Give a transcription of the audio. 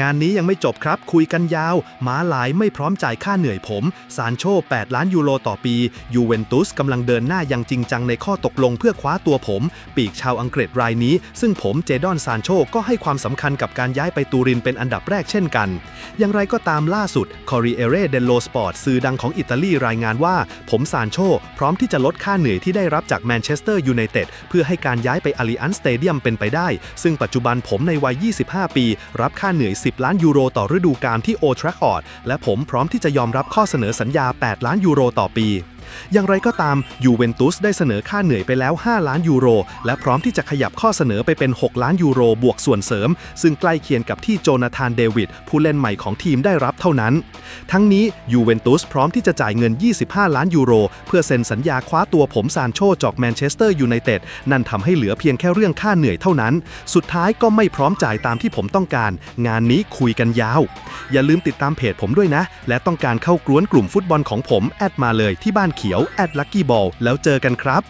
งานนี้ยังไม่จบครับ คุยกันยาวมาหลายไม่พร้อมจ่ายค่าเหนื่อยผม ซานโช 8 ล้านยูโรต่อปี ยูเวนตุสกำลังเดินหน้าอยังจริงจังในข้อตกลงเพื่อคว้าตัวผม ปีกชาวอังกฤษรายนี้ ซึ่งผมเจดอนซานโชก็ให้ความสำคัญกับการย้ายไปตูรินเป็นอันดับแรกเช่นกัน อย่างไรก็ตามล่าสุด c o r r i e r e dello Sport สื่อดังของอิตาลีรายงานว่า ผมซานโชพร้อมที่จะลดค่าเหนื่อยที่ได้รับจากแมนเชสเตอร์ยูไนเต็ดเพื่อให้การย้ายไปอาลีอันสเตเดียมเป็นไปได้ ซึ่งปัจจุบันผมในวัย 25 ปี รับค่าเหนื่อย10 ล้านยูโรต่อฤดูกาลที่โอทราฟอร์ดและผมพร้อมที่จะยอมรับข้อเสนอสัญญา 8 ล้านยูโรต่อปี อย่างไรก็ตามยูเวนตุสได้เสนอค่าเหนื่อยไปแล้ว 5 ล้านยูโร และพร้อมที่จะขยับข้อเสนอไปเป็น 6 ล้านยูโรบวกส่วนเสริม ซึ่งใกล้เคียงกับที่โจนาธานเดวิดผู้เล่นใหม่ของทีมได้รับเท่านั้น ทั้งนี้ยูเวนตุสพร้อมที่จะจ่ายเงิน 25 ล้านยูโร เพื่อเซ็นสัญญาคว้าตัวผมซานโชจากแมนเชสเตอร์ยูไนเต็ดนั่นทำให้เหลือเพียงแค่เรื่องค่าเหนื่อยเท่านั้น สุดท้ายก็ไม่พร้อมจ่ายตามที่ผมต้องการ งานนี้คุยกันยาว อย่าลืมติดตามเพจผมด้วยนะ และต้องการเข้ากล้วนกลุ่มฟุตบอลของผมแอดมาเลยที่บ้านเขียวแอดลักกี้บอลแล้วเจอกันครับ